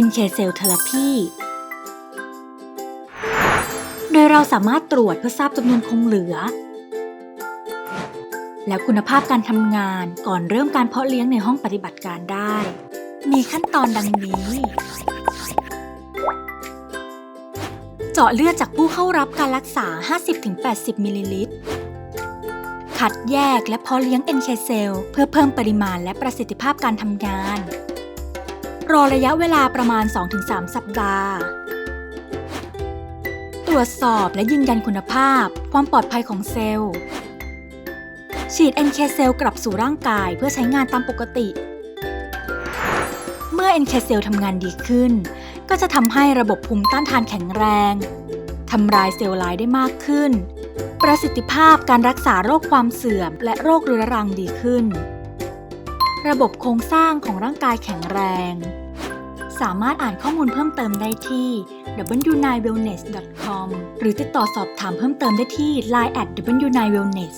NK Cell Therapy โดยเราสามารถตรวจเพื่อทราบจำนวนคงเหลือ และคุณภาพการทำงานก่อนเริ่มการเพาะเลี้ยงในห้องปฏิบัติการได้ มีขั้นตอนดังนี้ เจาะเลือดจากผู้เข้ารับการรักษา 50-80 มิลลิลิตร คัดแยกและเพาะเลี้ยง NK Cell เพื่อเพิ่มปริมาณและประสิทธิภาพการทำงาน รอระยะเวลาประมาณ 2-3 สัปดาห์ ตรวจสอบและยืนยันคุณภาพ ความปลอดภัยของเซลล์ ฉีด NK Cell กลับสู่ร่างกายเพื่อใช้งานตามปกติ เมื่อ NK Cell ทำงานดีขึ้น ก็จะทำให้ระบบภูมิต้านทานแข็งแรงทำลายเซลล์ร้ายได้มากขึ้น ประสิทธิภาพการรักษาโรคความเสื่อมและโรคเรื้อรังดีขึ้น ระบบโครงสร้างของร่างกายแข็งแรง สามารถอ่านข้อมูลเพิ่มเติมได้ที่ w9wellness.com หรือติดต่อสอบถามเพิ่มเติมได้ที่ line at w9wellness